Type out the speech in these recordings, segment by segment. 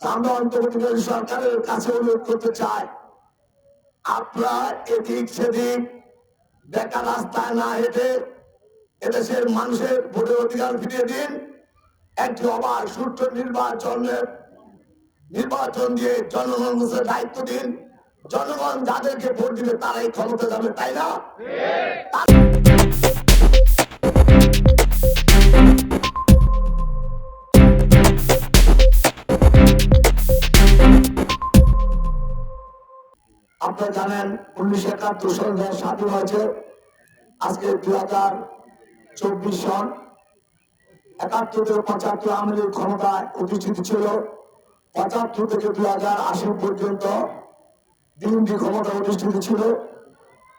আমরা অন্তর্বর্তীকালীন সরকারের কাছে অনুরোধ করতে চাই, আপনারা এদিক সেদিক বেকার রাস্তায় না হেঁটে এদেশের মানুষের ভোটের অধিকার ফিরিয়ে দিন। একটি অবাধ, সুষ্ঠু নির্বাচনের নির্বাচন দিয়ে জনগণকে দায়িত্ব দিন। জনগণ যাদেরকে ভোট দিবে তারাই ক্ষমতা যাবে, তাই না? আপনারা জানেন উনিশশো একাত্তর সাল যখন স্বাধীন হয়েছে আজকে দু হাজার চব্বিশ সন, একাত্তর থেকে পঁচাত্তর লীগ ক্ষমতায় অধিষ্ঠিত ছিল। পঁচাত্তর থেকে দু হাজার আশি পর্যন্ত বিএনপি ক্ষমতা অধিষ্ঠিত ছিল।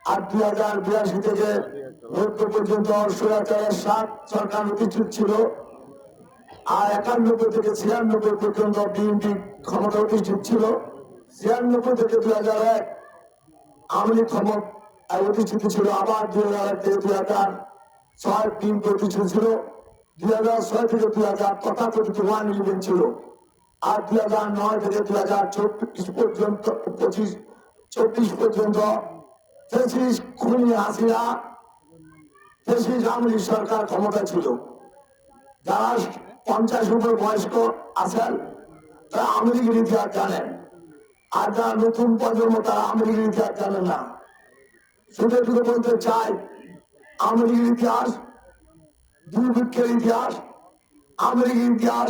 আর দু হাজার বিরাশি থেকে নব্বই পর্যন্ত স্বৈরাচারের সাত সরকার অধিষ্ঠিত ছিল। আর একানব্বই থেকে ছিয়ানব্বই পর্যন্ত বিএনপি ক্ষমতা অধিষ্ঠিত ছিল। ছিয়ানব্বই থেকে দু হাজার এক আওয়ামী লীগ ক্ষমতায় অধিষ্ঠিত ছিল আবার দুই হাজার দুই হাজার ছয় বিএনপি অধিষ্ঠিত ছিল। দুই হাজার ছয় থেকে দুই হাজার তথাকথিত ওয়ান ইলেভেন ছিল। আর দুই হাজার নয় থেকে দুই হাজার চব্বিশ পর্যন্ত, পঁচিশ চব্বিশ পর্যন্ত। পঁচিশ খুনি হাসিনা পঁচিশ আওয়ামী সরকার ক্ষমতা ছিল। যারা পঞ্চাশ উপর বয়স্ক আছেন, তারা আওয়ামী লীগের ইতিহাস জানেন। আর যারা নতুন প্রজন্ম, তারা আওয়ামী ইতিহাস জানেন না। শুধু শুধু বলতে চাই, আওয়ামী ইতিহাস, দুর্ভিক্ষের ইতিহাস, আওয়ামী ইতিহাস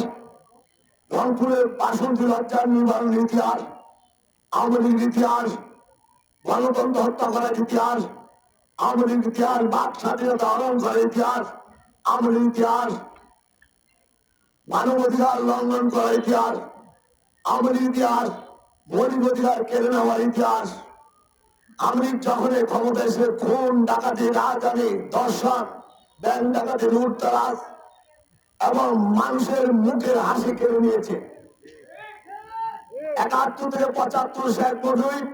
রংপুরের বাসন্তী হত্যার নিবারণের ইতিহাস, আওয়ামী ইতিহাস, গণতন্ত্র হত্যা করার ইতিহাস, আওয়ামী ইতিহাস, বাক স্বাধীনতা হরণ করার ইতিহাস, আওয়ামী ইতিহাস, মানবাধিকার লঙ্ঘন করার ইতিহাস, আওয়ামী ইতিহাস মৌলিক অধিকার কেড়ে নেওয়ার ইতিহাস। আমি যখন এই ক্ষমতা এসে খুন, ডাকাতি, রাজধানী দর্শন ব্যাংক ডাকাতি, লুটতরাজ এবং মানুষের মুখের হাসি কেড়ে নিয়েছে। একাত্তর থেকে পঁচাত্তর শেখ মুজিব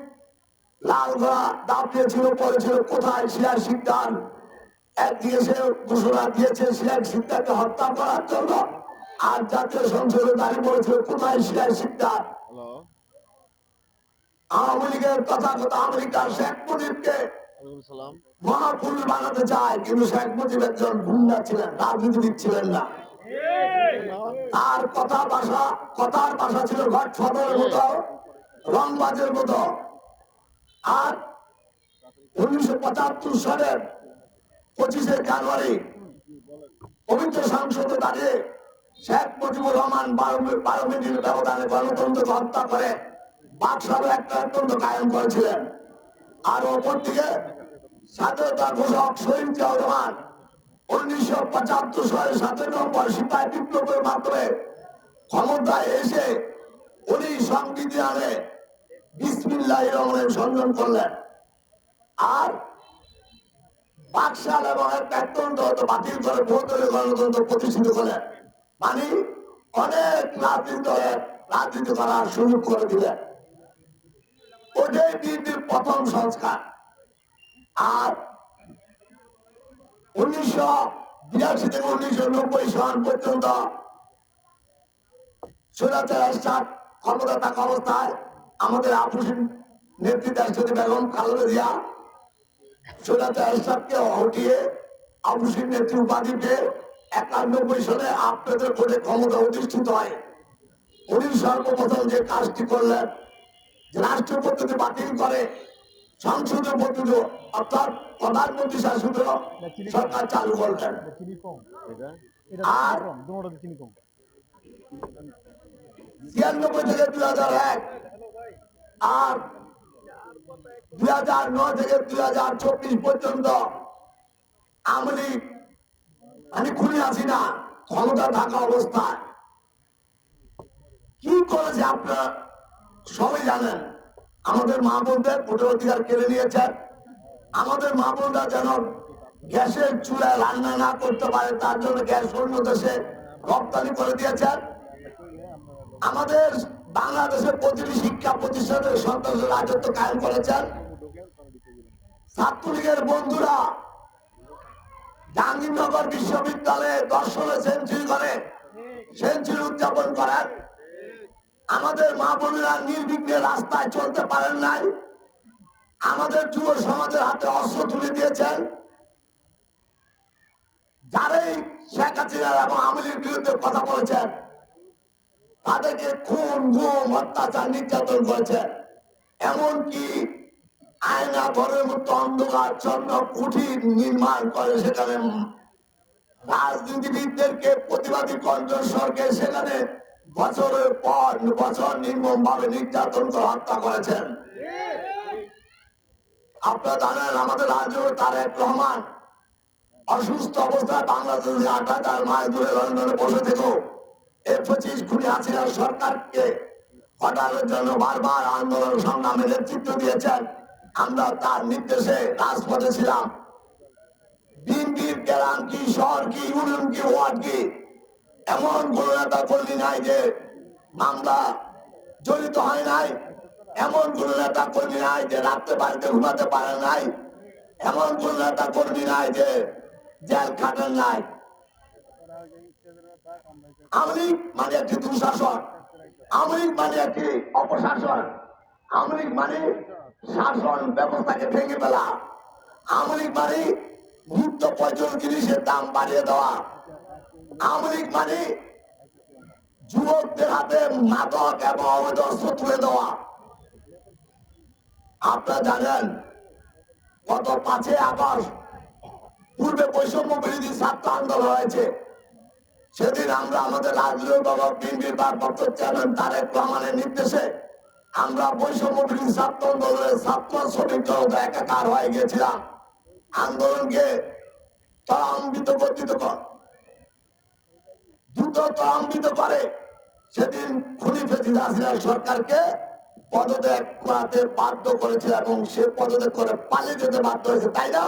লাল ঘোড়া দাপিয়েছিল, পড়েছিল কোথায়? শিয়ার সিদ্ধান একদিকে সে ঘোষণা দিয়েছে শিয়ার সিদ্ধাকে হত্যা করার জন্য। আর জাতীয় সংসদে দাঁড়িয়ে পড়েছিল কোথায়? শিয়ার সিদ্ধান হ্যালো আওয়ামী লীগের তথাগত আমেরিকা শেখ মুজিবকে ওয়ালাইকুম সালাম। মহাপুরুষ বানাতে চায় কিন্তু শেখ মুজিব একজন গুন্ডা ছিলেন রাজনীতিবিদ ছিলেন না। আর কথা ভাষা কথার ভাষা ছিল ঘট ছদের মতো রংবাজের মতো। আর উনিশশো পঁচাত্তর সালের পঁচিশে জানুয়ারি পবিত্র সংসদে দাঁড়িয়ে শেখ মুজিবুর রহমান বারো বারো মিনিটের ব্যবধানে গণতন্ত্রকে হত্যা করে বাকশালে একটা তন্ত্র কায়েম করেছিলেন। আর অপর দিকে স্বাধীনতা ঘোষক শহীদ জিয়াউর উনিশশো পঁচাত্তর সালে সতেরো নম্বর সিপাহী বিপ্লবের মাধ্যমে ক্ষমতায় এসে উনি সংবিধানে বিসমিল্লাহ রহমানের সংযোজন করলেন। আর বাকশাল এবং বাতিল করে বহুদলীয় গণতন্ত্র প্রতিষ্ঠিত করলেন। মানে অনেক রাজনীতি রাজনীতি করার সুযোগ করে দিলেন। ওটাই বিএনপির প্রথম সংস্কার। আর উনিশশো বিরাশি থেকে উনিশশো নব্বই সাল পর্যন্ত সুরাতের স্টার্ট ক্ষমতা থাকা অবস্থায় আমাদের আপুসিন নেতৃত্বে যদি বেগম খালেদা জিয়া। হটিয়ে আপুসিন নেত্রী উপাধি পেয়ে একানব্বই সালে আপনাদের ভোটে ক্ষমতা অধিষ্ঠিত হয়। উনি সর্বপ্রথম যে কাজটি করলেন রাষ্ট্র পদ্ধতি বাতিল করে সংসদীয় পদ্ধতি অর্থাৎ প্রধানমন্ত্রী শাসিত সরকার চালু করলেন। আর কম দুটোতে চিনি কম। ছিয়ানব্বই থেকে দুই হাজার এক আর দুই হাজার নয় থেকে দুই হাজার চব্বিশ পর্যন্ত আমি আমি খুনি আছি না ক্ষমতা থাকা অবস্থায়। কি করেছে আপনারা? সবাই জানেন, আমাদের মা বোনদের ভোটের অধিকার কেড়ে নিয়েছেন আমাদের মা বোনরা যেন গ্যাসের চুলায় রান্না না করতে পারে, তার জন্য গ্যাস অন্য দেশে রপ্তানি করে দিয়েছেন আমাদের বাংলাদেশের প্রতিটি শিক্ষা প্রতিষ্ঠানের সন্ত্রাসের রাজত্ব কায়েম করেছেন। ছাত্রলীগের বন্ধুরা জাহাঙ্গীরনগর বিশ্ববিদ্যালয়ে দর্শনে সেঞ্চুরি করে, সেঞ্চুরি উদযাপন করেন। আমাদের মা বোনেরা নির্বিঘ্নে রাস্তায় চলতে পারেন নাই। আমাদের যুব সমাজের হাতে অস্ত্র তুলে দিয়েছেন। যারাই শেখ হাসিনার এবং আমিরের বিরুদ্ধে কথা বলেছেন, তাদেরকে খুন, গুম, অত্যাচার, নির্যাতন করেছেন এমনকি আয়না ঘরের মতো অন্ধকার চন্দ্র কুঠির নির্মাণ করে সেখানে রাজনীতিবিদদেরকে প্রতিবাদী কণ্ঠস্বরকে সেখানে বছরের পর বছর নির্মম ভাবে নির্যাতন করে হত্যা করেছেন। আপনারা জানেন আমাদের রাজ্য তারেক রহমান অসুস্থ অবস্থায় বাংলাদেশে আট হাজার মাইল দূরে লন্ডনে বসে থেকো এই পঁচিশ খুনি হাসিনা সরকারকে হটানোর জন্য বারবার আন্দোলন সংগ্রামে নেতৃত্ব দিয়েছেন। আমরা তার নির্দেশে রাজপথে ছিলাম। বিএনপির গ্রাম কি, শহর কি, ইউনিয়ন কি, ওয়ার্ড কি এমন কোন নেতা কর্মী নাই যে মামলা জড়িত হয় নাই। এমন কোন নেতা কর্মী নাই যে রাত্রে বাড়িতে ঘুমাতে পারে নাই। এমন কোন নেতা কর্মী নাই যে জেল খাটেন নাই। আওয়ামী মানে একটি দুঃশাসন। আওয়ামী মানে একটি অপশাসন। আওয়ামী মানে শাসন ব্যবস্থাকে ভেঙে ফেলা। আওয়ামী লীগ মানে নিত্য প্রয়োজন জিনিসের দাম বাড়িয়ে দেওয়া। আওয়ামী মানে যুবকদের হাতে মাদক এবং অবৈধ অস্ত্র তুলে দেওয়া। আপনারা জানেন, গত পাঁচই আগস্ট পূর্বে বৈষম্য বিরোধী ছাত্র আন্দোলন হয়েছে। সেদিন আমরা আমাদের রাজনীয় বাবা বিএনপির ভারপ্রাপ্ত চেয়ারম্যান তারেক রহমানের নির্দেশে আমরা বৈষম্য বিরোধী ছাত্র আন্দোলনের ছাত্র শ্রমিক জনতা একাকার হয়ে গিয়েছিলাম। আন্দোলনকে ত্বরান্বিত গঠিত কর দ্রুত ত্বরান্বিত করে সেদিন খুনি ফেসিদ হাসিনা সরকারকে পদত্যাগ করাতে বাধ্য করেছিল এবং সে পদত্যাগ করে পালিয়ে যেতে বাধ্য হয়েছে, তাই না?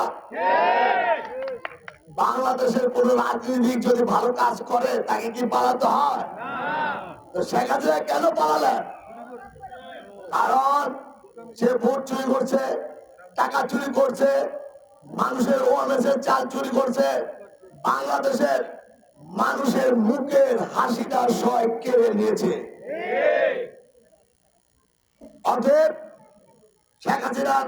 বাংলাদেশের কোন রাজনীতিক যদি ভালো কাজ করে, তাকে কি পালাতে হয়? তো কেন পালালেন? কারণ সে ভোট চুরি করছে, টাকা চুরি করছে, মানুষের ওএমএসের চাল চুরি করছে, বাংলাদেশের মানুষের মুখের হাসিটা সয় কেড়ে নিয়েছে। অতএব শেখ হাসিনার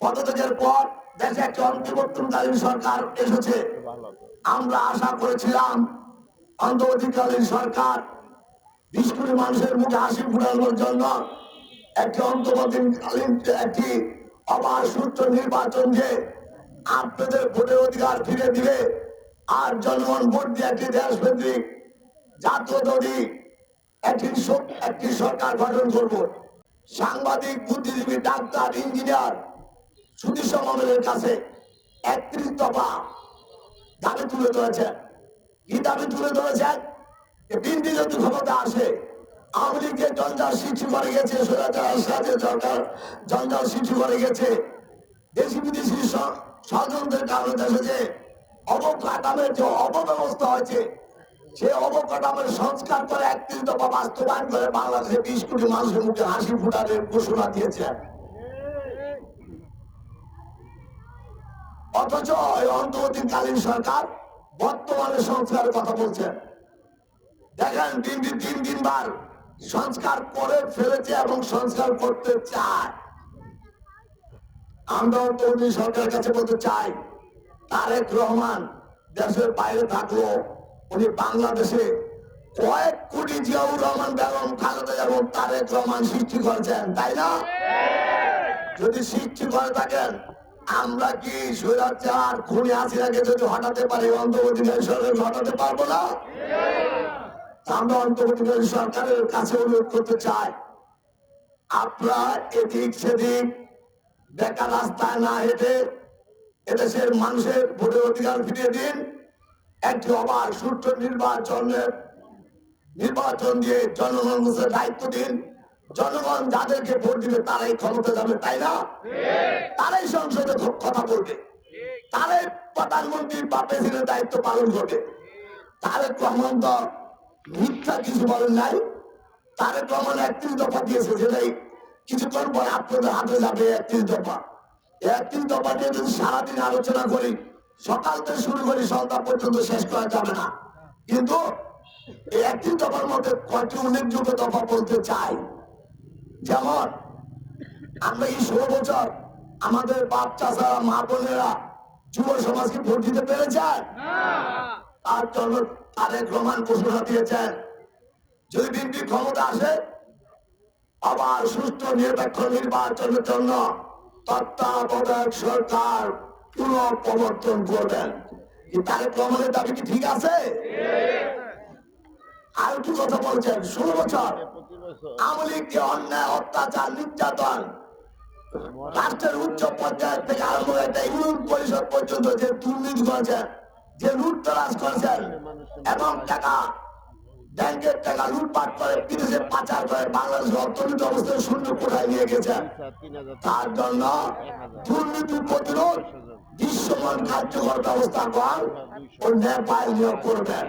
পদত্যাগের পর দেশে একটি অন্তর্বর্তীকালীন সরকার এসেছে। আমরা আশা করেছিলাম অন্তর্বর্তীকালীন সরকার বিশ কোটি মানুষের মুখে হাসি ফুটানোর জন্য একটি অন্তর্বর্তীকালীন একটি অবাধ সুস্থ নির্বাচন যে আপনাদের ভোটের অধিকার ফিরে দিবে। আর ভোট দিয়ে একটি দেশকেন্দ্রিক জাতীয়তাবাদী একটি স- একটি সরকার গঠন করব। সাংবাদিক, বুদ্ধিজীবী, ডাক্তার, ইঞ্জিনিয়ার সুধী সমাবেশের কাছে একত্রিশ দফা দাবি তুলে ধরেছেন কি দাবি তুলে ধরেছেন বিএনপি যদি ক্ষমতা আসে, আওয়ামী লীগের জঞ্জাল সৃষ্টি করে গেছে সরকার জঞ্জাল সৃষ্টি করে গেছে। দেশি বিদেশি ষড়যন্ত্রের কারণে দেশে যে অবকাঠামের যে অপব্যবস্থা হয়েছে সে অবকাঠামের সংস্কার করে একত্রিশ দফা বাস্তবায়ন করে বাংলাদেশে বিশ কোটি মানুষের মুখে হাসি ফুটানোর ঘোষণা দিয়েছেন অথচ এই অন্তর্বর্তীকালীন সরকার বর্তমানে সংস্কারের কথা বলছেন দেখেন, দিন দিন তিন তিনবার সংস্কার করে ফেলেছে এবং সংস্কার করতে চায়। আমরা অন্তর্বর্তী সরকারের কাছে বলতে চাই তারেক রহমান দেশের বাইরে থাকল, উনি বাংলাদেশে কয়েক কোটি জিয়াউর রহমান বেগম, খালেদা এবং তারেক রহমান সৃষ্টি করেছেন, তাই না? যদি সৃষ্টি করে থাকেন, আমরা কি স্বৈরাচার খুনি হাসিনাকে যদি হটাতে পারি অন্তর্বর্তীকালীন সরকার হটাতে পারব না? আমরা অন্তর্বর্তীকালীন সরকারের কাছে অনুরোধ করতে চাই, আপনারা এদিক সেদিক বেকার রাস্তায় না হেঁটে এদেশের মানুষের ভোটের অধিকার ফিরিয়ে দিন। একটি অবাধ, সুষ্ঠ নির্বাচনের নির্বাচন দিয়ে জনগণকে দায়িত্ব দিন। জনগণ যাদেরকে ভোট দিবে, তারাই ক্ষমতা যাবে, তাই না? তারাই সংসদে কথা বলবে। তারাই প্রধানমন্ত্রী বা প্রেসিডেন্ট দায়িত্ব পালন করবে। তারেক রহমান তো মিথ্যা কিছু বলেন নাই। তারেক রহমান একত্রিশ দফা দিয়েছে, সেটাই কিছুক্ষণ পরে আপনাদের হাতে যাবে একত্রিশ দফা। এই একত্রিশ দফা যদি সারাদিন আলোচনা করি সকাল থেকে শুরু করি সন্ধ্যা পর্যন্ত শেষ করা যাবে না। কিন্তু একটি দফার মধ্যে কয়টি উল্লেখযোগ্য দফা বলতে চাই? যেমন আমরা এই ষোলো বছর আমাদের বাপ চাষারা মা বোনেরা যুব সমাজকে ভোট দিতে পেরেছেন? তার জন্য তাদের প্রমাণ ঘোষণা দিয়েছেন। যদি বিএনপি ক্ষমতা আসে আবার সুস্থ নিরপেক্ষ নির্বাচনের জন্য তত্ত্বাবধায়ক সরকার করবেন। কি তারেক রহমানের দাবি কি ঠিক আছে? আর কি কথা বলছেন, ষোলো বছর আওয়ামী অন্যায়, অত্যাচার, নির্যাতন। রাষ্ট্রের উচ্চ পর্যায় থেকে আরম্ভ করে ইউনিয়ন পরিষদ পর্যন্ত যে দুর্নীতি করেছেন যে লুটতরাজ করেছেন, এবং টাকা ব্যাংকের টাকা লুটপাট করে বিদেশে পাচার করে বাংলাদেশের অর্থনীতি অবস্থায় শূন্য কোঠায় নিয়ে গেছেন তার জন্য দুর্নীতি প্রতিরোধ দৃশ্যমান কার্যকর ব্যবস্থা ও নিয়োগ করবেন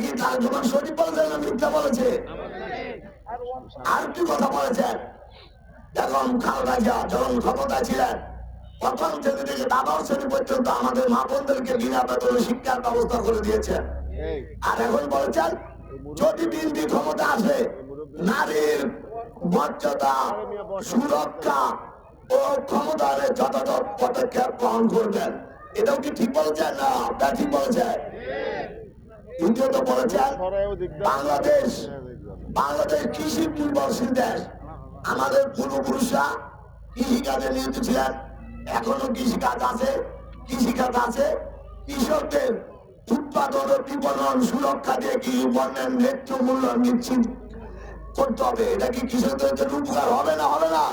কি তার যখন সঠিক বলেছেন না মিথ্যা বলেছে। আর কি কথা বলেছেন যখন খালেদা জিয়া যখন ক্ষমতা ছিলেন প্রথম শ্রেণি থেকে দ্বাদশ শ্রেণি পর্যন্ত আমাদের মা বোনদেরকে বিনা বেতনে শিক্ষার ব্যবস্থা করে দিয়েছেন আর এখন বলছেন যদি বিএনপি ক্ষমতা আসে নারীর মর্যাদা সুরক্ষা ও ক্ষমতার যথাযথ পদক্ষেপ গ্রহণ করবেন। এটাও কি ঠিক বলেছেন? না আপনার ঠিক বলেছেন। দ্বিতীয়ত বলেছেন, বাংলাদেশ বাংলাদেশ কৃষি নির্ভরশীল দেশ। আমাদের পূর্বপুরুষরা কৃষিকাজে নিয়োজিত ছিলেন। এখনও কৃষিকাজ আছে কৃষিকাজ আছে। কৃষকদের উৎপাদন ও বিপণন সুরক্ষা দিয়ে কৃষি পণ্যের ন্যায্য মূল্য নিশ্চিত করতে হবে? এটা কি কৃষকদের উপকার? হবে না হবে না।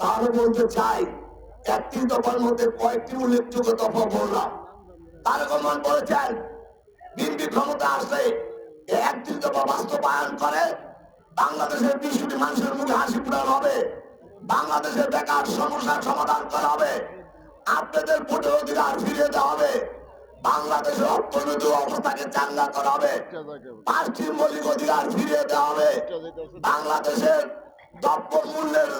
তাহলে বলতে চাই একটি দফার মধ্যে কয়েকটি উল্লেখযোগ্য দফা বললাম। তারেক রহমান বলেছেন, বিএনপি ক্ষমতা আসলে একটি দফা বাস্তবায়ন করে, বাংলাদেশের বিশ মানুষের মুখে হাসি ফুটানো হবে, বাংলাদেশের বেকার সমস্যার সমাধান করা হবে, আপনাদের ভোটের অধিকার ফিরিয়ে দেওয়া হবে। বাংলাদেশের অর্থনৈতিক অবস্থাকে চাঙ্গা করা হবে পাঁচটি মৌলিক অধিকার ফিরিয়ে দেওয়া হবে। বাংলাদেশের দ্রব্য মূল্যের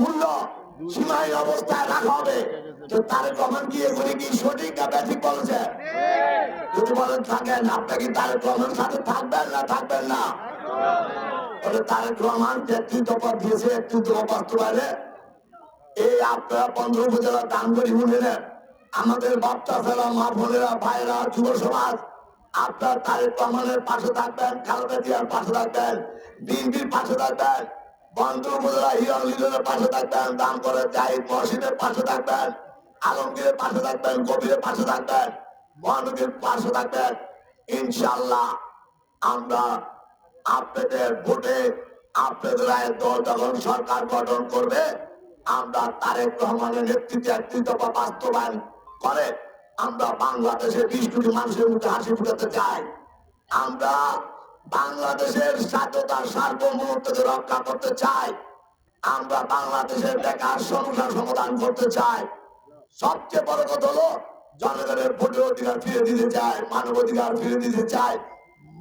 মূল্য সীমাহীন অবস্থায় রাখা হবে। তো তারেক রহমান কি এগুলি কি সঠিক না ব্যাঠিক বলেছে? যদি বলেন থাকেন আপনি কি তারেক রহমানের সাথে থাকবেন না থাকবেন না? বলে তারেক রহমান একটি দফা দিয়েছে একটি দফা বাস্তবায়নে এই আপনারা পনেরো উপজেলার দানগড়ি ইউনিয়নের আমাদের বাচ্চা ছেলা মা বোনেরা ভাইরা যুব সমাজ, আপনার তারেক রহমানের পাশে থাকবেন, খালেদা জিয়ার পাশে থাকবেন, বিএনপির পাশে থাকবেন বন্ধু উপজেলা হিরন লিডনের পাশে থাকবেন দাম করে জাহিদ মহসিনের পাশে থাকবেন, আলমগীরের পাশে থাকবেন কবিরের পাশে থাকবেন মহানবীর পাশে থাকবেন। ইনশাল্লাহ আমরা আপনাদের ভোটে আপনাদের রায়ের দল যখন সরকার গঠন করবে, আমরা তারেক রহমানের নেতৃত্বে একটি দফা বাস্তবায়ন করে আমরা বাংলাদেশের বিশ কোটি মানুষের মুখে হাসি ফুটাতে চাই। আমরা বাংলাদেশের স্বাধীনতা সার্বভৌমত্বকে রক্ষা করতে চাই। আমরা বাংলাদেশের বেকার সমস্যার সমাধান করতে চাই। সবচেয়ে বড় কথা হলো, জনগণের ভোটের অধিকার ফিরে দিতে চাই, মানব অধিকার ফিরে দিতে চাই,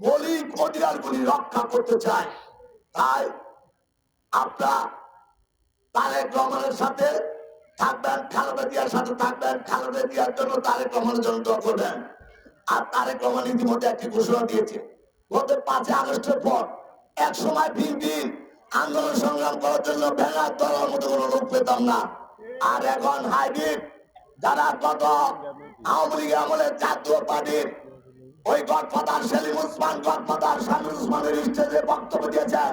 মৌলিক অধিকারগুলি রক্ষা করতে চাই। তাই আপনারা তারেক রহমানের সাথে থাকবেন, খালেদা জিয়ার সাথে থাকবেন, খালেদা জিয়ার জন্য তারেক রহমানের জন্য দোয়া করবেন। আর তারেক রহমান ইতিমধ্যে একটি ঘোষণা দিয়েছে, গত পাঁচই আগস্টের পর এক সময় বিএনপি আন্দোলন সংগ্রাম করার জন্য ব্যানার ধরার মতো কোনো লোক পেতাম না। আর এখন হাইব্রিড, যারা গত আওয়ামী লীগ আমলে জাতীয় পার্টির ওই গডফাদার সেলিম উসমান, গডফাদার শামীম উসমানের স্টেজে বক্তব্য দিয়েছেন।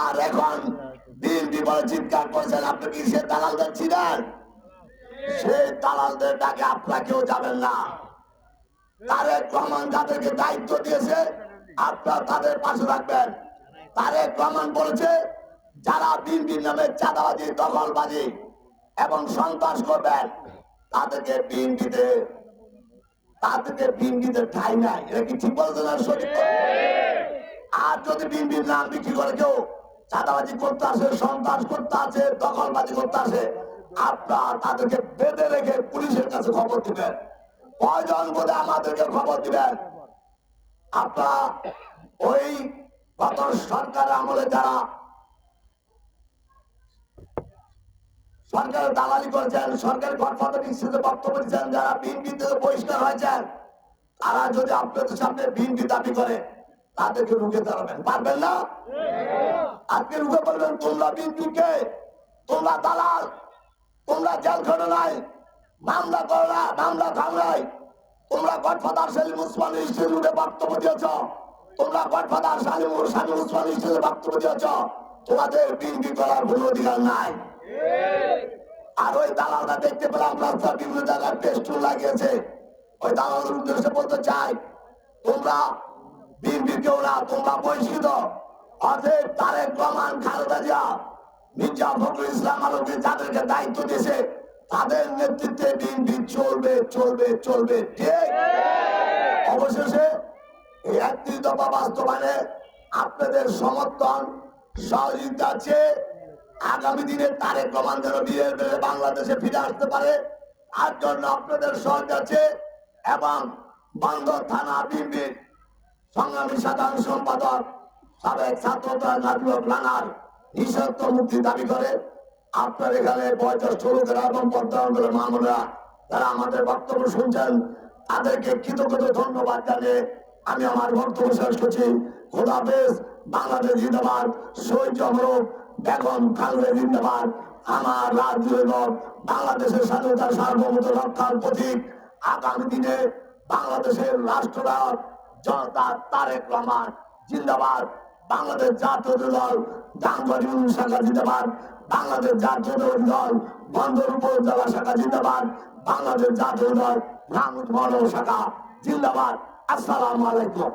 আর এখন বিএনপি বলে চিৎকার করছেন আপনি কি সে দালালদের ছিলেন সেই দালালদের ডাকে আপনারা কেউ যাবেন না। তারেক রহমান যাদেরকে দায়িত্ব দিয়েছে, আপনারা তাদের পাশে থাকবেন। তারেক রহমান বলেছে, যারা বিএনপির নামে চাঁদাবাজি, দখলবাজি এবং সন্ত্রাস করবেন, তাদেরকে বিএনপিতে তাদেরকে বিএনপিতে ঠাই নাই। এটা কি ঠিক বলছেন আর সঠিক আর যদি বিএনপির নাম বিক্রি করে কেউ চাঁদাবাজি করতে আসে, সন্ত্রাস করতে আসে, দখলবাজি করতে আসে। আপনারা তাদেরকে বেঁধে রেখে পুলিশের কাছে খবর দিবেন। কয়জন বলে আমাদেরকে খবর দিবেন? আপনারা ওই গত সরকার আমলে যারা সরকারের দালালি করেছেন, সরকারের গণতন্ত্র নিশ্চিত বক্তব্য দিচ্ছেন যারা বিএনপি থেকে বহিষ্কার হয়েছেন, তারা যদি আপনাদের সামনে বিনতি দাবি করে তাদেরকে রুখে দাঁড়াবেন। পারবেন না? আজকে রুখে বলবেন তোমরা বিনতিকে তোমরা দালাল। তোমরা জেল খাটো নাই। মামলা করো না, মামলা খাও তোমরা গডফাদার সেলিম উসমান ইনস্টিটিউটে বক্তব্য দিয়েছ। তোমরা গডফাদার সালিম সালিম উসমান ইনস্টিটিউটে বক্তব্য দিয়েছ। তোমাদের বিনতি করার কোনো অধিকার নাই। আর ওই দালালটা দেখতে পেলাম রাস্তার বিভিন্ন জায়গায় পেস্টুল লাগিয়েছে। ওই দালালের উদ্দেশ্যে বলতে চাই, তোমরা বিএনপি কেউ না তোমরা অর্ধেক তারেক রহমান মির্জা ইসলাম দায়িত্ব দিয়েছে, তাদের নেতৃত্বে চলবে চলবে চলবে। ঠিক? অবশেষে বাস্তবায়নে আপনাদের সমর্থন, সহযোগিতা আছে আগামী দিনে তারেক রহমান যেন বিয়ের বাংলাদেশে ফিরে আসতে পারে, তার জন্য আপনাদের সহযোগিতা আছে এবং বান্দর থানা বিএনপির সংগ্রামী সাধারণ সম্পাদক, সাবেক ছাত্র জাতীয় প্লানার নিঃশর্ত মুক্তি দাবি করে আপনার এখানে বয়োজ্যেষ্ঠ লোকেরা এবং পদ্মান্তরের মামুরা যারা আমাদের বক্তব্য শুনছেন। তাদেরকে কৃতজ্ঞতা ধন্যবাদ জানিয়ে আমি আমার বক্তব্য শেষ করছি। খোদাফেজ বাংলাদেশ জিন্দাবাদ, শহীদ জমরক বেগম খালেদা জিন্দাবাদ, আমার রাজ্য এবং বাংলাদেশের স্বাধীনতা সার্বভৌমত্ব রক্ষার প্রতীক। আগামী দিনে বাংলাদেশের রাষ্ট্রনায়ক জনতা তারেক রহমান, জিন্দাবাদ। বাংলাদেশ জাতীয় দল ডাঙ্গরি শাখা জিন্দাবাদ। বাংলাদেশ জাতীয় দল, বন্দর উপজেলা শাখা জিন্দাবাদ। বাংলাদেশ জাতীয় দল রামুদ শাখা জিন্দাবাদ। আসসালামু আলাইকুম।